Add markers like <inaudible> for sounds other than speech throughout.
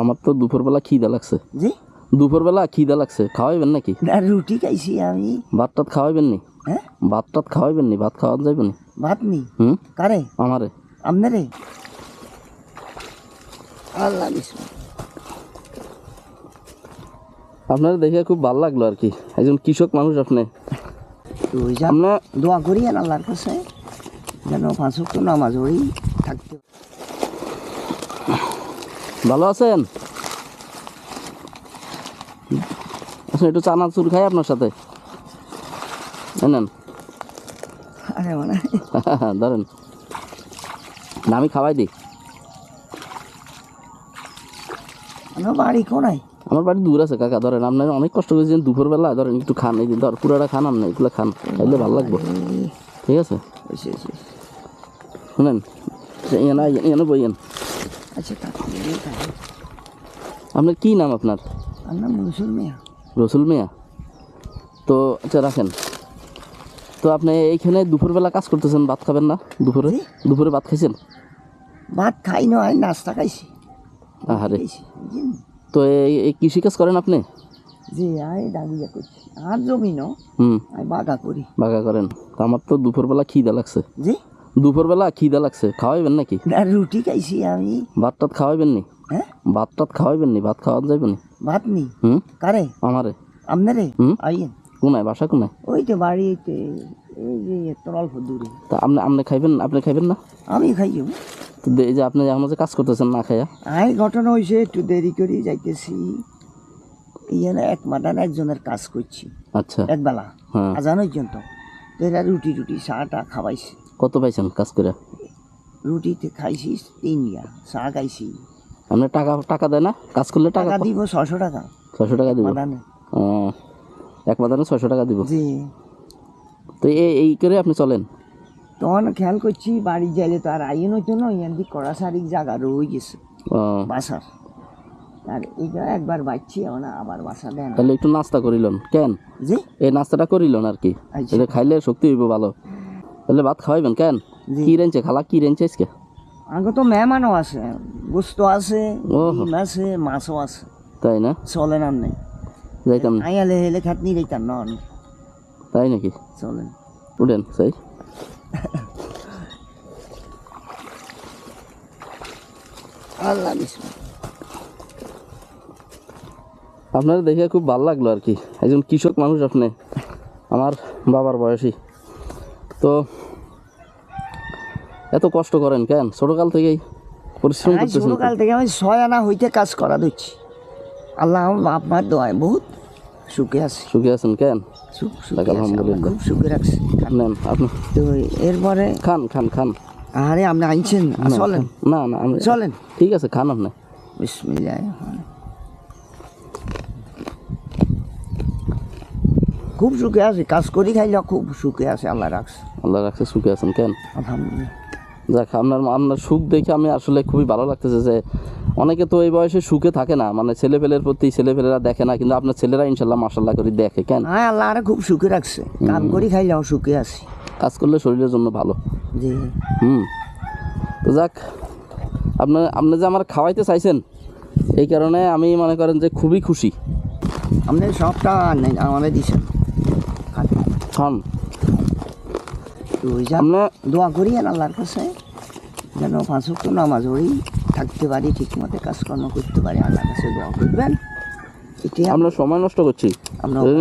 আমার তো দুপুরবেলা খিদা লাগছে। জি? দুপুরবেলা খিদা লাগছে। খাওয়াইবেন নাকি? না রুটি খাইছি আমি। ভাত টাত খাওয়াইবেন নি? হ্যাঁ? ভাত টাত খাওয়াইবেন নি? ভাত খাওয়ান যাইবেন নি? ভাত নি? হুম? কারে? আমারে। আপনারে? আল্লাহ বিস্মিল্লাহ। আপনারা দেখে খুব ভালো লাগল আর কি। একজন কৃষক মানুষ আপনি। আপনার দোয়া করি আর আল্লাহর কাছে যেন পাঁচ নামাজ ওই থাকতে ভালো আছেন? আচ্ছা একটু চানাচুর খাই আপনার সাথে। নেন। <laughs> ধরেন। না আমি খাওয়াই দিই। আমার বাড়ি কোনায়? আমার বাড়ি দূর আছে কাকা। ধরেন আপনার অনেক কষ্ট করেছেন দুপুরবেলা ধরেন একটু খান এই দিন ধর পুরোটা খান আপনি এগুলো খান খাইলে ভালো লাগবে। ঠিক আছে? শুনেন। এনে এনে বইয়েন। আচ্ছা আপনার কী নাম আপনার? আমার মনসুর মেয়া। রসুল মিয়া। তো আচ্ছা রাখেন। তো আপনি এইখানে দুপুরবেলা কাজ করতেছেন ভাত খাবেন না? দুপুরে? দুপুরে ভাত খাইছেন? ভাত খাই নয় নাস্তা খাইছি। আহারে? তো এই এই কৃষিকাজ করেন আপনি? করছি। আর জমি ন। হুম। আমি বাগা করি। বাগা করেন। তো আমার তো দুপুরবেলা খিদা লাগছে। যে দুপুরবেলা খিদা লাগছে খাওয়াইবেন নাকি? না রুটি খাইছি আমি। ভাত টাত খাওয়াইবেন নি? হ্যাঁ? ভাত টাত খাওয়াইবেন নি? ভাত খাওয়ান যাইবেন ভাত নি? হুম? কারে? আমারে। আপনারে? হুম? আইয়েন। কোনায় বাসা কোনায়? ওই তো বাড়িতে এই যে তোর অল্প দূরে। তা আপনি আপনি খাইবেন আপনি খাইবেন না? আমি খাইও তো এই যে আপনি যে কাজ করতেছেন না খাইয়া আই ঘটনা হয়েছে একটু দেরি করে যাইতেছি। ইয়ানে এক মাদান একজনের কাজ করছি। আচ্ছা। একবেলা। হ্যাঁ। আজান পর্যন্ত তো। এরা রুটি রুটি চাটা খাওয়াইছি। কত পাইছেন কাজ করে? রুটিতে খাইছি তিন ইয়া চা খাইছি। আপনি টাকা টাকা দেয় না? কাজ করলে টাকা দিব ছশো টাকা। ছয়শো টাকা দিব? এক মাদানে ছয়শো টাকা দিব? যে তো এই এই করে আপনি চলেন। তখন খেয়াল করছি বাড়ি যাইলে তো আর আইন হইতো না ইয়ান দি কড়া সারিক জায়গা রয়ে গেছে। বাসার। আর এইটা একবার বাচ্ছি এখন আবার বাসা দেন তাহলে একটু নাস্তা করিলন। কেন? যে এই নাস্তাটা করিলন আর কি। আচ্ছা। এটা খাইলে শক্তি হইব ভালো। তাহলে ভাত খাওয়াইবেন কেন। কি রেঞ্চে খালা? কি রেঞ্চে আজকে? আগে তো মেহমানও আছে গোস্ত আছে। ডিম আছে মাছও আছে। তাই না? চলে না নেই যাইতাম না। আইয়ালে হেলে খাটনি রেতাম না তাই নাকি? চলেন উঠেন সেই আল্লাহ আপনার দেখে খুব ভালো লাগল আর কি। একজন কৃষক মানুষ আপনি আমার বাবার বয়সী। তো এত কষ্ট করেন কেন? ছোটকাল থেকেই পরিশ্রম করতেছেন। ছোটকাল থেকে আমি ছয় আনা হইতে কাজ করা দিচ্ছি আল্লাহ মার দোয়ায় বহুত সুখে আছে। সুখে আছেন কেন? আলহামদুলিল্লাহ। সুখে রাখছে। নেন আপনি তো এরপরে খান খান খান। আরে আপনি আনছেন চলেন। না না আমি চলেন। ঠিক আছে খান আপনি। বিসমিল্লাহ খুব সুখে আছে কাজ করি খাইলে খুব সুখে আছে আল্লাহ রাখছে। আল্লাহ রাখছে সুখে আছেন কেন? যাক আপনার আপনার সুখ দেখে আমি আসলে খুবই ভালো লাগতেছে যে অনেকে তো এই বয়সে সুখে থাকে না মানে ছেলেপেলের প্রতি ছেলেপেলেরা দেখে না কিন্তু আপনার ছেলেরা ইনশাল্লাহ মাসাল্লাহ করে দেখে কেন? হ্যাঁ আল্লাহ আরে খুব সুখে রাখছে। কাম করি খাই খাইলেও সুখে আছি। কাজ করলে শরীরের জন্য ভালো। জি। হুম। তো যাক আপনার আপনি যে আমার খাওয়াইতে চাইছেন এই কারণে আমি মনে করেন যে খুবই খুশি। আপনি সবটা আমাদের দিছেন। খান ওই যা আপনি দোয়া করি আর আল্লাহর কাছে যেন পাঁচ ওয়াক্ত নামাজ ওই থাকতে পারি ঠিক মতো কাজকর্ম করতে পারি আল্লাহর কাছে দোয়া করবেন। এটি আপনার সময় নষ্ট করছি।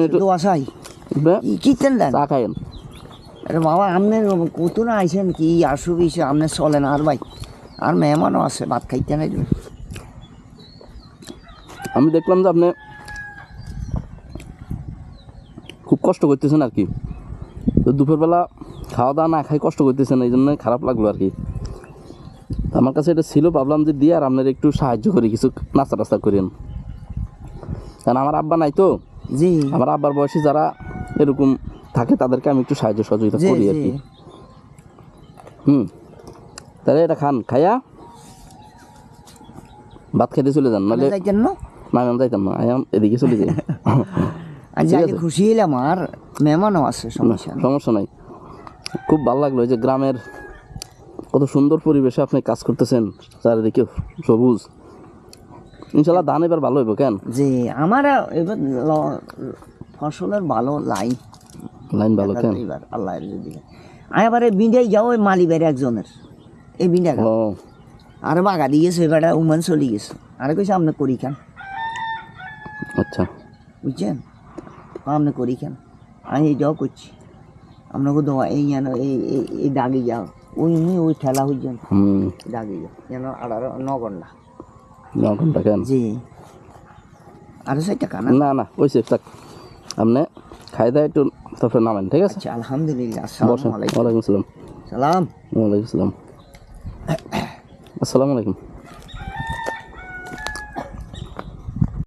একটু- দোয়া চাই। কি দেন? আরে বাবা আপনার কত না আইসেন কি? আসু বিষয় আপনার চলে না আর ভাই। আর মেহমানও আছে ভাত খাইতে নাই। আমি দেখলাম যে আপনি খুব কষ্ট করতেছেন আর কি। তো দুপুরবেলা খাওয়া দাওয়া না খাই কষ্ট করতেছেন এই জন্য খারাপ লাগল আর কি। আমার কাছে এটা ছিল ভাবলাম যে দিয়ে আর আপনার একটু সাহায্য করি কিছু নাস্তা টাস্তা করেন। কারণ আমার আব্বা নাই তো। জি। আমার আব্বার বয়সী যারা এরকম থাকে তাদেরকে আমি একটু সাহায্য সহযোগিতা করি আর কি। হুম। তাহলে এটা খান খাইয়া ভাত খেতে চলে যান নাহলে যাইতেন না? যাইতাম না আমি এদিকে চলে যাই। <laughs> খুশি হইলাম আর মেহমানও আছে সমস্যা সমস্যা নাই। খুব ভালো লাগল এই যে গ্রামের কত সুন্দর পরিবেশে আপনি কাজ করতেছেন চারিদিকে সবুজ। ইনশাল্লাহ ধান এবার ভালো হইব কেন? যে আমার এবার ফসলের ভালো লাইন লাইন ভালো কেন? এবার আল্লাহ যদি আমি এবার বিন্ডাই যাও ওই মালিবের একজনের। এই বিন্ডা ও। আর বাগা দিয়েছে এবারে উমান চলে গেছে। আর কইছে আপনি করি কেন? আচ্ছা। বুঝছেন? আপনি করি কেন? আমি এইটাও করছি। আপনাকে দোয়া এই যেন এই এই- দাগে যাও। ওই উনি ওই ঠেলা হইছেন দাগে যাও। যেন আড়ার ন ঘণ্টা ন ঘণ্টা কেন? জি। আরও চার টাকা না? না না ওই সে থাক। আপনি খাই দেয় একটু তারপরে নামেন ঠিক আছে? আচ্ছা আলহামদুলিল্লাহ আসসালামু আলাইকুম। ওয়ালাইকুম আসসালাম। সালাম। ওয়ালাইকুম আসসালাম। আসসালামু আলাইকুম।